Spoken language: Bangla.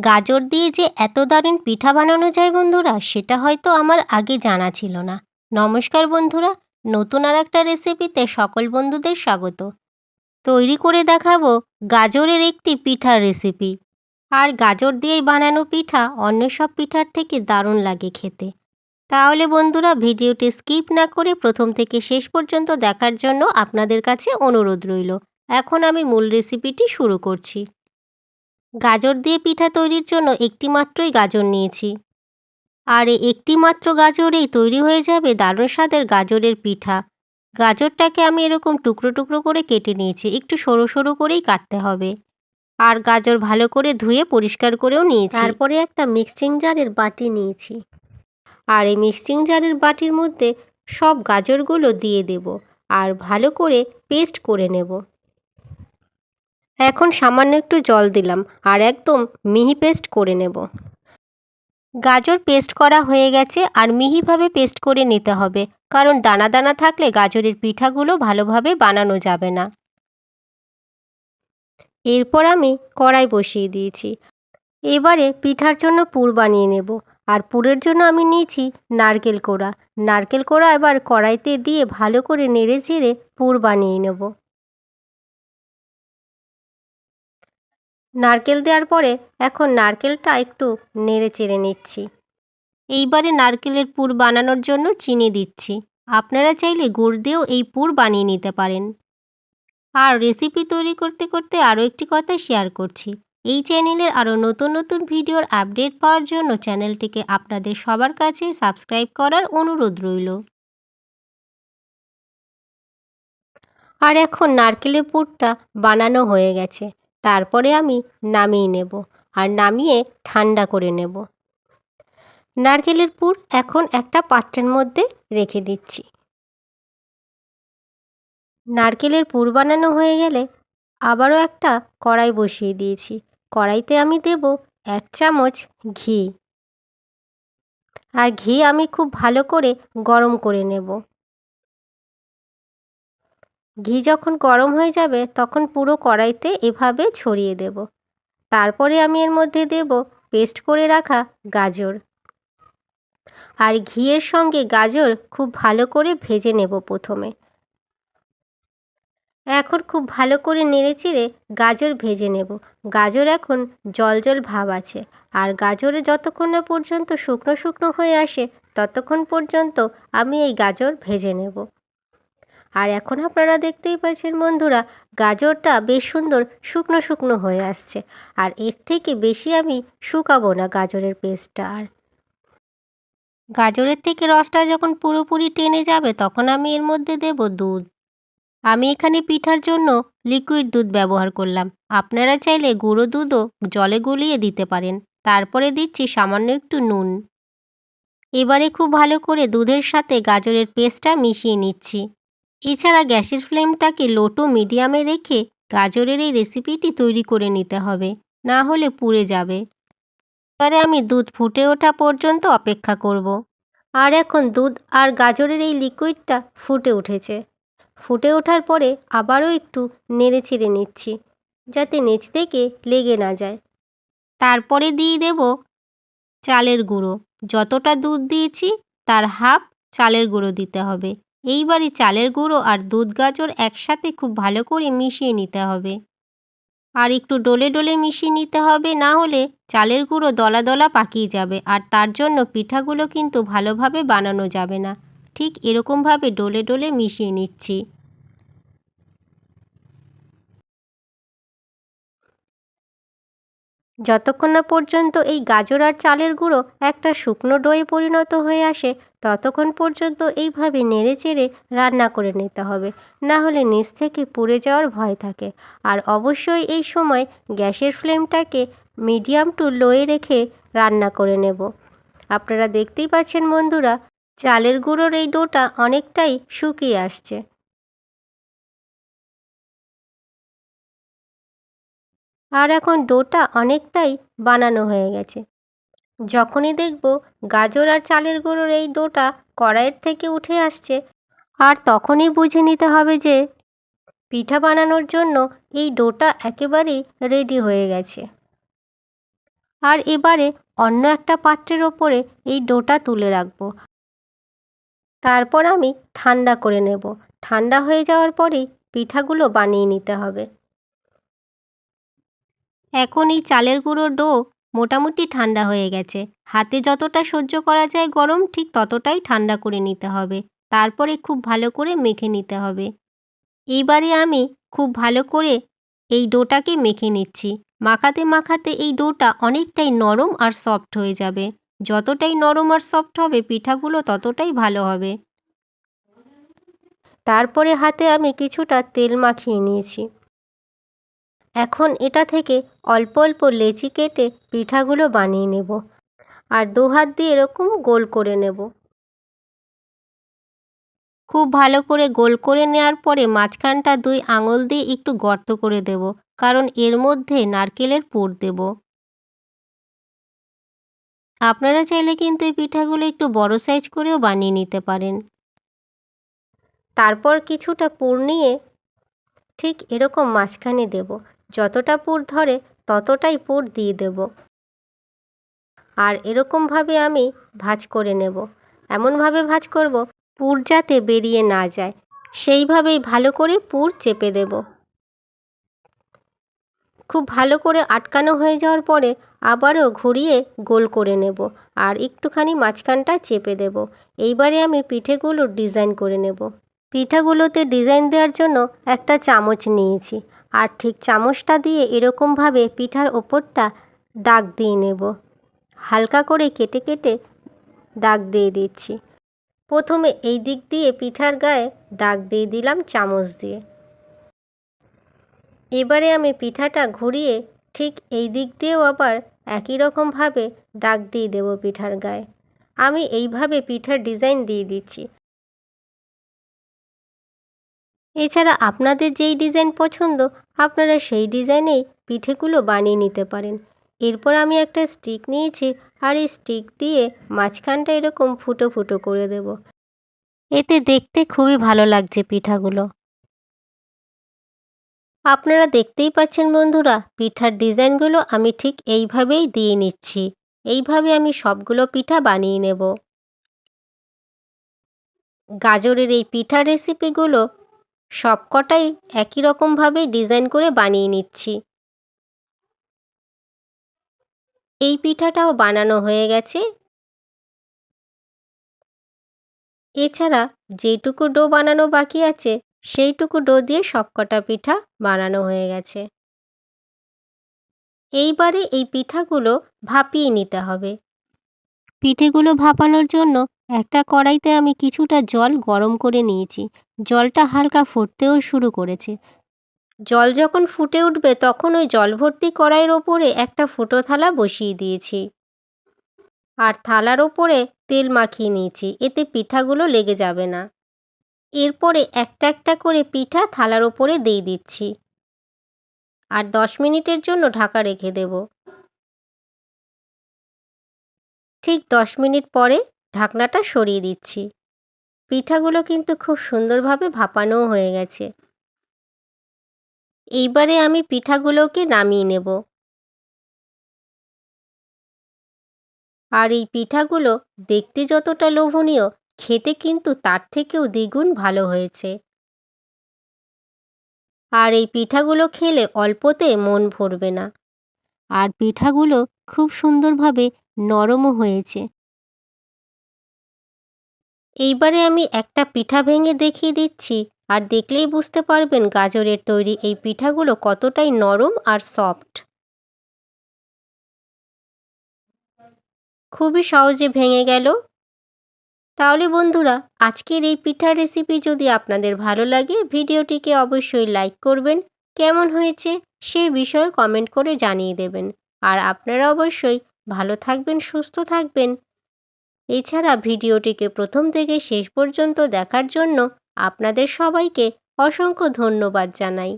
গাজর দিয়ে যে এত দারুণ পিঠা বানানো যায় বন্ধুরা, সেটা হয়তো আমার আগে জানা ছিল না। নমস্কার বন্ধুরা, নতুন আর একটা রেসিপিতে সকল বন্ধুদের স্বাগত। তৈরি করে দেখাবো গাজরের একটি পিঠার রেসিপি। আর গাজর দিয়েই বানানো পিঠা অন্য সব পিঠার থেকে দারুণ লাগে খেতে। তাহলে বন্ধুরা, ভিডিওটি স্কিপ না করে প্রথম থেকে শেষ পর্যন্ত দেখার জন্য আপনাদের কাছে অনুরোধ রইল। এখন আমি মূল রেসিপিটি শুরু করছি। গাজর দিয়ে পিঠা তৈরির জন্য একটি মাত্রই গাজর নিয়েছি। আর এই একটি মাত্র গাজরেই তৈরি হয়ে যাবে দারুণ স্বাদের গাজরের পিঠা। গাজরটাকে আমি এরকম টুকরো টুকরো করে কেটে নিয়েছি, একটু সরু সরু করেই কাটতে হবে। আর গাজর ভালো করে ধুয়ে পরিষ্কার করেও নিয়েছি। তারপরে একটা মিক্সিং জারের বাটি নিয়েছি। আর এই মিক্সিং জারের বাটির মধ্যে সব গাজরগুলো দিয়ে দেব। আর ভালো করে পেস্ট করে নেব। এখন সামান্য একটু জল দিলাম আর একদম মিহি পেস্ট করে নেব। গাজর পেস্ট করা হয়ে গেছে আর মিহিভাবে পেস্ট করে নিতে হবে, কারণ দানা দানা থাকলে গাজরের পিঠাগুলো ভালোভাবে বানানো যাবে না। এরপর আমি কড়াই বসিয়ে দিয়েছি। এবারে পিঠার জন্য পুর বানিয়ে নেব আর পুরের জন্য আমি নিয়েছি নারকেল কোড়া। নারকেল কোড়া এবার কড়াইতে দিয়ে ভালো করে নেড়ে চেড়ে পুর বানিয়ে নেব। নারকেল দেওয়ার পরে এখন নারকেলটা একটু নেড়ে চেড়ে নিচ্ছি। এইবারে নারকেলের পুর বানানোর জন্য চিনি দিচ্ছি। আপনারা চাইলে গুড় দিয়েও এই পুর বানিয়ে নিতে পারেন। আর রেসিপি তৈরি করতে করতে আরও একটি কথা শেয়ার করছি। এই চ্যানেলের আরও নতুন নতুন ভিডিওর আপডেট পাওয়ার জন্য চ্যানেলটিকে আপনাদের সবার কাছে সাবস্ক্রাইব করার অনুরোধ রইল। আর এখন নারকেলের পুরটা বানানো হয়ে গেছে। তারপরে আমি নামিয়ে নেব আর নামিয়ে ঠান্ডা করে নেব। নারকেলের পুর এখন একটা পাত্রের মধ্যে রেখে দিচ্ছি। নারকেলের পুর বানানো হয়ে গেলে আবারও একটা কড়াই বসিয়ে দিয়েছি। কড়াইতে আমি দেব এক চামচ ঘি। আর ঘি আমি খুব ভালো করে গরম করে নেব। ঘি যখন গরম হয়ে যাবে, তখন পুরো কড়াইতে এভাবে ছড়িয়ে দেব। তারপরে আমি এর মধ্যে দেব পেস্ট করে রাখা গাজর। আর ঘিয়ের সঙ্গে গাজর খুব ভালো করে ভেজে নেব প্রথমে। এখন খুব ভালো করে নেড়ে চেড়ে গাজর ভেজে নেব। গাজর এখন জল জল ভাব আছে। আর গাজরে যতক্ষণ না পর্যন্ত শুকনো শুকনো হয়ে আসে, ততক্ষণ পর্যন্ত আমি এই গাজর ভেজে নেব। আর এখন আপনারা দেখতেই পাচ্ছেন বন্ধুরা, গাজরটা বেশ সুন্দর শুকনো শুকনো হয়ে আসছে। আর এর থেকে বেশি আমি শুকাবো না গাজরের পেস্টটা আর। গাজরের থেকে রসটা যখন পুরোপুরি টেনে যাবে, তখন আমি এর মধ্যে দেব দুধ। আমি এখানে পিঠার জন্য লিকুইড দুধ ব্যবহার করলাম। আপনারা চাইলে গুঁড়ো দুধও জলে গুলিয়ে দিতে পারেন। তারপরে দিচ্ছি সামান্য একটু নুন। এবারে খুব ভালো করে দুধের সাথে গাজরের পেস্টটা মিশিয়ে নিচ্ছি। এছাড়া গ্যাসের ফ্লেমটাকে লোটো মিডিয়ামে রেখে গাজরের এই রেসিপিটি তৈরি করে নিতে হবে, না হলে পুড়ে যাবে। এবারে আমি দুধ ফুটে ওঠা পর্যন্ত অপেক্ষা করব। আর এখন দুধ আর গাজরের এই লিকুইডটা ফুটে উঠেছে। ফুটে ওঠার পরে আবারও একটু নেড়ে ছেড়ে নিচ্ছি, যাতে নিচ থেকে লেগে না যায়। তারপরে দিয়ে দেব চালের গুঁড়ো। যতটা দুধ দিয়েছি, তার হাফ চালের গুঁড়ো দিতে হবে। এইবারে চালের গুঁড়ো আর দুধ গাজর একসাথে খুব ভালো করে মিশিয়ে নিতে হবে। আর একটু ডলে ডলে মিশিয়ে নিতে হবে, না হলে চালের গুঁড়ো দলা দলা পাকিয়ে যাবে আর তার জন্য পিঠাগুলো কিন্তু ভালোভাবে বানানো যাবে না। ঠিক এরকমভাবে ডলে ডলে মিশিয়ে নিচ্ছি। যতক্ষণ না পর্যন্ত এই গাজর আর চালের গুঁড়ো একটা শুকনো ডোয়ে পরিণত হয়ে আসে, ততক্ষণ পর্যন্ত এইভাবে নেড়ে চেড়ে রান্না করে নিতে হবে। না হলে নিচ থেকে পুড়ে যাওয়ার ভয় থাকে। আর অবশ্যই এই সময় গ্যাসের ফ্লেমটাকে মিডিয়াম টু লোয়ে রেখে রান্না করে নেব। আপনারা দেখতেই পাচ্ছেন বন্ধুরা, চালের গুঁড়োর এই ডোটা অনেকটাই শুকিয়ে আসছে। আর এখন ডোটা অনেকটাই বানানো হয়ে গেছে। যখনই দেখব গাজর আর চালের গুঁড়োর এই ডোটা কড়াইয়ের থেকে উঠে আসছে, আর তখনই বুঝে নিতে হবে যে পিঠা বানানোর জন্য এই ডোটা একেবারেই রেডি হয়ে গেছে। আর এবারে অন্য একটা পাত্রের ওপরে এই ডোটা তুলে রাখব। তারপর আমি ঠান্ডা করে নেব। ঠান্ডা হয়ে যাওয়ার পরেই পিঠাগুলো বানিয়ে নিতে হবে। এখন এই চালের গুঁড়ো ডো মোটামুটি ঠান্ডা হয়ে গেছে। হাতে যতটা সহ্য করা যায় গরম, ঠিক ততটাই ঠান্ডা করে নিতে হবে। তারপরে খুব ভালো করে মেখে নিতে হবে। এইবারে আমি খুব ভালো করে এই ডোটাকে মেখে নিচ্ছি। মাখাতে মাখাতে এই ডোটা অনেকটাই নরম আর সফট হয়ে যাবে। যতটাই নরম আর সফট হবে, পিঠাগুলো ততটাই ভালো হবে। তারপরে হাতে আমি কিছুটা তেল মাখিয়ে নিয়েছি। এখন এটা থেকে অল্প অল্প লেচি কেটে পিঠাগুলো বানিয়ে নেব আর দু হাত দিয়ে এরকম গোল করে নেব। খুব ভালো করে গোল করে নেওয়ার পরে মাঝখানটা দুই আঙুল দিয়ে একটু গর্ত করে দেব, কারণ এর মধ্যে নারকেলের পুর দেব। আপনারা চাইলে কিন্তু এই পিঠাগুলো একটু বড় সাইজ করেও বানিয়ে নিতে পারেন। তারপর কিছুটা পুর নিয়ে ঠিক এরকম মাঝখানে দেব। যতটা পুর ধরে ততটাই পুর দিয়ে দেব। আর এরকমভাবে আমি ভাজ করে নেব। এমনভাবে ভাজ করব, পুর যাতে বেরিয়ে না যায়। সেইভাবেই ভালো করে পুর চেপে দেব। খুব ভালো করে আটকানো হয়ে যাওয়ার পরে আবারও ঘুরিয়ে গোল করে নেব আর একটুখানি মাঝখানটা চেপে দেব। এইবারে আমি পিঠেগুলোর ডিজাইন করে নেব। পিঠাগুলোতে ডিজাইন দেওয়ার জন্য একটা চামচ নিয়েছি। আর ঠিক চামচটা দিয়ে এরকমভাবে পিঠার ওপরটা দাগ দিয়ে নেব। হালকা করে কেটে কেটে দাগ দিয়ে দিচ্ছি। প্রথমে এই দিক দিয়ে পিঠার গায়ে দাগ দিয়ে দিলাম চামচ দিয়ে। এবারে আমি পিঠাটা ঘুরিয়ে ঠিক এই দিক দিয়েও আবার একই রকমভাবে দাগ দিয়ে দেবো পিঠার গায়ে। আমি এইভাবে পিঠার ডিজাইন দিয়ে দিচ্ছি। এছাড়া আপনাদের যেই ডিজাইন পছন্দ আপনারা সেই ডিজাইনেই পিঠেগুলো বানিয়ে নিতে পারেন। এরপর আমি একটা স্টিক নিয়েছি আর এই স্টিক দিয়ে মাঝখানটা এরকম ফুটো ফুটো করে দেব। এতে দেখতে খুবই ভালো লাগছে পিঠাগুলো। আপনারা দেখতেই পাচ্ছেন বন্ধুরা, পিঠার ডিজাইনগুলো আমি ঠিক এইভাবেই দিয়ে নিচ্ছি। এইভাবে আমি সবগুলো পিঠা বানিয়ে নেব। গাজরের এই পিঠা রেসিপিগুলো সবকটাই একই রকমভাবে ডিজাইন করে বানিয়ে নিচ্ছি। এই পিঠাটাও বানানো হয়ে গেছে। এছাড়া যেটুকু ডো বানানো বাকি আছে, সেইটুকু ডো দিয়ে সবকটা পিঠা বানানো হয়ে গেছে। এইবারে এই পিঠাগুলো ভাপিয়ে নিতে হবে। পিঠেগুলো ভাপানোর জন্য একটা কড়াইতে আমি কিছুটা জল গরম করে নিয়েছি। জলটা হালকা ফুটতেও শুরু করেছে। জল যখন ফুটে উঠবে, তখন ওই জল ভর্তি কড়াইয়ের ওপরে একটা ফুটো থালা বসিয়ে দিয়েছি। আর থালার ওপরে তেল মাখিয়ে নিয়েছি, এতে পিঠাগুলো লেগে যাবে না। এরপরে একটা একটা করে পিঠা থালার ওপরে দিয়ে দিচ্ছি। আর দশ মিনিটের জন্য ঢাকা রেখে দেব। ঠিক দশ মিনিট পরে ঢাকনাটা সরিয়ে দিচ্ছি। পিঠাগুলো কিন্তু খুব সুন্দরভাবে ভাপানোও হয়ে গেছে। এইবারে আমি পিঠাগুলোকে নামিয়ে নেব। আর এই পিঠাগুলো দেখতে যতটা লোভনীয়, খেতে কিন্তু তার থেকেও দ্বিগুণ ভালো হয়েছে। আর এই পিঠাগুলো খেলে অল্পতে মন ভরবে না। আর পিঠাগুলো খুব সুন্দরভাবে নরমও হয়েছে। এইবারে আমি একটা পিঠা ভেঙে দেখিয়ে দিচ্ছি। আর দেখলেই বুঝতে পারবেন গাজরের তৈরি এই পিঠাগুলো কতটাই নরম আর সফট। খুবই সহজে ভেঙে গেল। তাহলে বন্ধুরা, আজকের এই পিঠার রেসিপি যদি আপনাদের ভালো লাগে, ভিডিওটিকে অবশ্যই লাইক করবেন। কেমন হয়েছে সে বিষয়ে কমেন্ট করে জানিয়ে দেবেন। আর আপনারা অবশ্যই ভালো থাকবেন, সুস্থ থাকবেন। এছাড়া ভিডিওটিকে প্রথম থেকে শেষ পর্যন্ত দেখার জন্য আপনাদের সবাইকে অসংখ্য ধন্যবাদ জানাই।